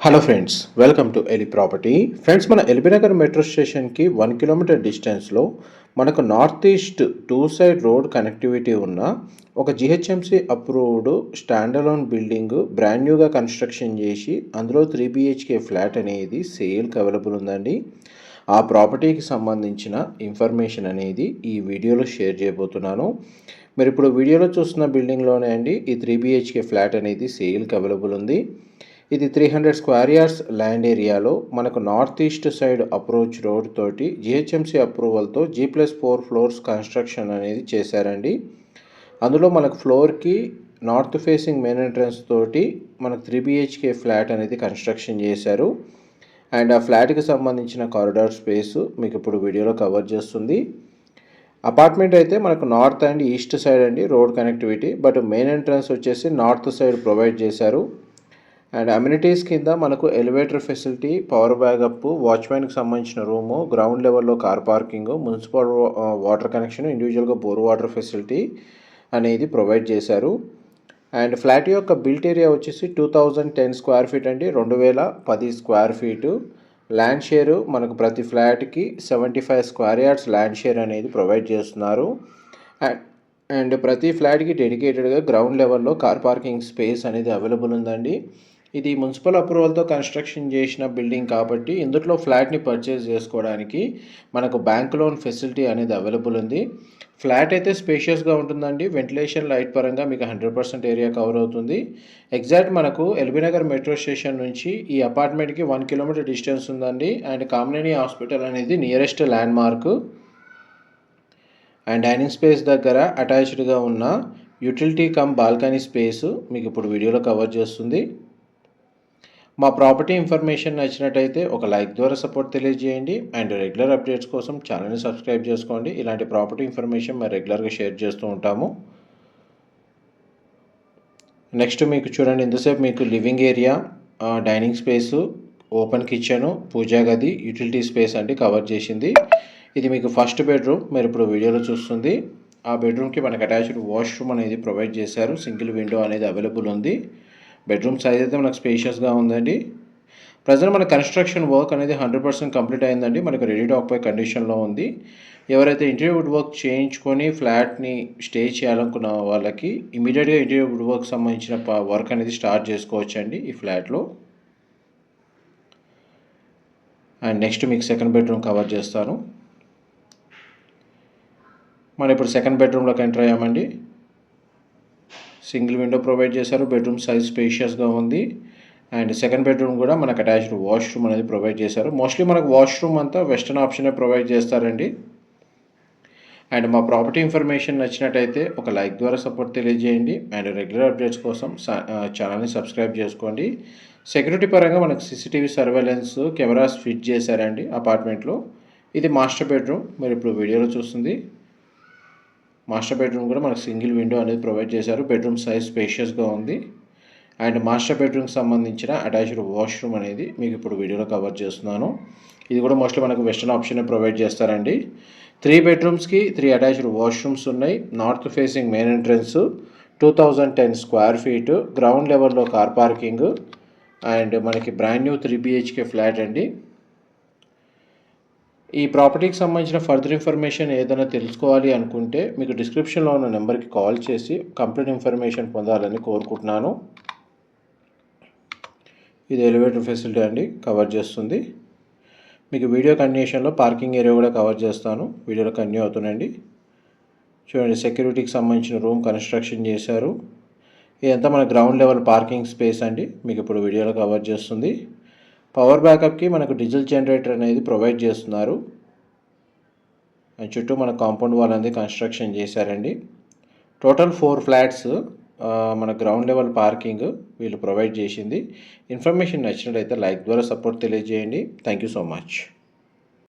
Hello friends welcome to Eli property friends మన LB Nagar metro స్టేషన్కి one kilometre డిస్టెన్స్లో మనకు north east two side road connectivity ఉన్న ఒక GHMC approved standalone building brand న్యూగా కన్స్ట్రక్షన్ చేసి అందులో త్రీ బిహెచ్కే ఫ్లాట్ అనేది సేల్కి అవైలబుల్ ఉందండి. ఆ ప్రాపర్టీకి సంబంధించిన ఇన్ఫర్మేషన్ అనేది ఈ వీడియోలో షేర్ చేయబోతున్నాను. మీరు ఇప్పుడు వీడియోలో చూస్తున్న బిల్డింగ్లోనే అండి ఈ త్రీ బిహెచ్కే ఫ్లాట్ అనేది సేల్కి అవైలబుల్ ఉంది. ఇది three hundred square yards land ఏరియాలో మనకు north east side approach road తోటి GHMC అప్రూవల్తో G plus four floors construction అనేది చేశారండి. అందులో మనకు ఫ్లోర్కి నార్త్ ఫేసింగ్ మెయిన్ ఎంట్రన్స్ తోటి మనకు త్రీ బిహెచ్కే ఫ్లాట్ అనేది కన్స్ట్రక్షన్ చేశారు. అండ్ ఆ ఫ్లాట్కి సంబంధించిన కారిడార్ స్పేస్ మీకు ఇప్పుడు వీడియోలో కవర్ చేస్తుంది. అపార్ట్మెంట్ అయితే మనకు నార్త్ అండ్ ఈస్ట్ సైడ్ అండి road connectivity but main entrance వచ్చేసి నార్త్ సైడ్ ప్రొవైడ్ చేశారు. అండ్ అమ్యూనిటీస్ కింద మనకు ఎలివేటర్ ఫెసిలిటీ పవర్ బ్యాకప్ వాచ్మెన్కి సంబంధించిన రూము గ్రౌండ్ లెవెల్లో car parking municipal water connection ఇండివిజువల్గా బోర్ వాటర్ ఫెసిలిటీ అనేది ప్రొవైడ్ చేశారు. అండ్ ఫ్లాట్ యొక్క బిల్ట్ ఏరియా వచ్చేసి two thousand ten square feet అండి రెండు వేల పది స్క్వేర్ ఫీటు. ల్యాండ్ షేరు మనకు ప్రతి ఫ్లాట్కి seventy five square yards land share అనేది ప్రొవైడ్ చేస్తున్నారు. అండ్ అండ్ ప్రతి ఫ్లాట్కి డెడికేటెడ్గా గ్రౌండ్ లెవెల్లో కార్ పార్కింగ్ స్పేస్ అనేది అవైలబుల్ ఉందండి. ఇది మున్సిపల్ అప్రూవల్తో కన్స్ట్రక్షన్ చేసిన బిల్డింగ్ కాబట్టి ఇందులో ఫ్లాట్ని పర్చేజ్ చేసుకోవడానికి మనకు బ్యాంక్ లోన్ ఫెసిలిటీ అనేది అవైలబుల్ ఉంది. ఫ్లాట్ అయితే స్పేషియస్గా ఉంటుందండి. వెంటిలేషన్ లైట్ పరంగా మీకు హండ్రెడ్ పర్సెంట్ ఏరియా కవర్ అవుతుంది. ఎగ్జాక్ట్ మనకు ఎల్బీనగర్ మెట్రో స్టేషన్ నుంచి ఈ అపార్ట్మెంట్కి వన్ కిలోమీటర్ డిస్టెన్స్ ఉందండి. అండ్ కామినేని హాస్పిటల్ అనేది nearest landmark and dining space దగ్గర అటాచ్డ్గా ఉన్న యూటిలిటీ కమ్ బాల్కనీ స్పేస్ మీకు ఇప్పుడు వీడియోలో కవర్ చేస్తుంది. మా ప్రాపర్టీ ఇన్ఫర్మేషన్ నచ్చినట్టయితే ఒక లైక్ ద్వారా సపోర్ట్ తెలియజేయండి అండ్ రెగ్యులర్ అప్డేట్స్ కోసం ఛానల్ని సబ్స్క్రైబ్ చేసుకోండి. ఇలాంటి ప్రాపర్టీ ఇన్ఫర్మేషన్ మేము రెగ్యులర్గా షేర్ చేస్తూ ఉంటాము. నెక్స్ట్ మీకు చూడండి ఇంతసేపు మీకు living area dining space open kitchen puja గది యూటిలిటీ స్పేస్ అండి కవర్ చేసింది. ఇది మీకు ఫస్ట్ బెడ్రూమ్ మీరు ఇప్పుడు వీడియోలో చూస్తుంది. ఆ బెడ్రూమ్కి మనకు అటాచ్డ్ వాష్రూమ్ అనేది ప్రొవైడ్ చేశారు. సింగిల్ విండో అనేది అవైలబుల్ ఉంది. బెడ్రూమ్ సైజ్ అయితే మనకు స్పేషియస్గా ఉందండి. ప్రజెంట్ మన కన్స్ట్రక్షన్ వర్క్ అనేది హండ్రెడ్ పర్సెంట్ కంప్లీట్ అయిందండి. మనకు రెడీ టు ఆక్యుపై కండిషన్లో ఉంది. ఎవరైతే ఇంటీరియర్ వుడ్ వర్క్ చేయించుకొని ఫ్లాట్ని స్టే చేయాలనుకున్న వాళ్ళకి ఇమీడియట్గా ఇంటీరియర్ వుడ్ వర్క్ సంబంధించిన వర్క్ అనేది స్టార్ట్ చేసుకోవచ్చండి ఈ ఫ్లాట్లో అండ్ నెక్స్ట్ మీకు సెకండ్ బెడ్రూమ్ కవర్ చేస్తాను. మనం ఇప్పుడు సెకండ్ బెడ్రూమ్లోకి ఎంటర్ అయ్యామండి. సింగిల్ విండో ప్రొవైడ్ చేశారు. బెడ్రూమ్ సైజ్ స్పేషియస్గా ఉంది. అండ్ సెకండ్ బెడ్రూమ్ కూడా మనకు అటాచ్డ్ వాష్రూమ్ అనేది ప్రొవైడ్ చేశారు. మోస్ట్లీ మనకు వాష్రూమ్ అంతా వెస్టర్న్ ఆప్షనే ప్రొవైడ్ చేస్తారండి. అండ్ మా ప్రాపర్టీ ఇన్ఫర్మేషన్ నచ్చినట్టయితే ఒక లైక్ ద్వారా సపోర్ట్ తెలియజేయండి. అండ్ రెగ్యులర్ అప్డేట్స్ కోసం ఛానల్ని సబ్స్క్రైబ్ చేసుకోండి. సెక్యూరిటీ పరంగా మనకు సీసీటీవీ సర్వేలెన్స్ కెమెరాస్ ఫిట్ చేశారండి అపార్ట్మెంట్లో. ఇది మాస్టర్ బెడ్రూమ్. మీరు ఇప్పుడు వీడియోలో చూస్తుంది. మాస్టర్ బెడ్రూమ్ కూడా మనకు సింగిల్ విండో అనేది ప్రొవైడ్ చేశారు. బెడ్రూమ్ సైజ్ స్పేషియస్గా ఉంది. అండ్ మాస్టర్ బెడ్రూమ్కి సంబంధించిన అటాచ్డ్ వాష్రూమ్ అనేది మీకు ఇప్పుడు వీడియోలో కవర్ చేస్తున్నాను. ఇది కూడా మోస్ట్లీ మనకు వెస్టర్న్ ఆప్షన్ ప్రొవైడ్ చేస్తారండి. త్రీ బెడ్రూమ్స్కి త్రీ అటాచ్డ్ వాష్రూమ్స్ ఉన్నాయి. North facing main entrance two thousand ten square feet. Ground లెవెల్లో కార్ పార్కింగ్. అండ్ మనకి brand new three BHK flat అండి. ఈ ప్రాపర్టీకి సంబంధించిన ఫర్దర్ ఇన్ఫర్మేషన్ ఏదైనా తెలుసుకోవాలి అనుకుంటే మీకు డిస్క్రిప్షన్లో ఉన్న నెంబర్కి కాల్ చేసి కంప్లీట్ ఇన్ఫర్మేషన్ పొందాలని కోరుకుంటున్నాను. ఇది ఎలివేటర్ ఫెసిలిటీ అండి కవర్ చేస్తుంది. మీకు వీడియో కండిషన్లో పార్కింగ్ ఏరియా కూడా కవర్ చేస్తాను. వీడియోలో కన్యూ అవుతుందండి చూడండి సెక్యూరిటీకి సంబంధించిన రూమ్ కన్స్ట్రక్షన్ చేశారు. ఇదంతా మన గ్రౌండ్ లెవెల్ పార్కింగ్ స్పేస్ అండి. మీకు ఇప్పుడు వీడియోలో కవర్ చేస్తుంది. పవర్ బ్యాకప్కి మనకు డీజిల్ జనరేటర్ అనేది ప్రొవైడ్ చేస్తున్నారు. చుట్టూ మన కాంపౌండ్ వాల్ అనేది కన్స్ట్రక్షన్ చేశారండి. టోటల్ ఫోర్ ఫ్లాట్స్ మన గ్రౌండ్ లెవెల్ పార్కింగ్ వీళ్ళు ప్రొవైడ్ చేసింది. ఇన్ఫర్మేషన్ నచ్చినట్లయితే లైక్ ద్వారా సపోర్ట్ తెలియజేయండి. Thank you so much.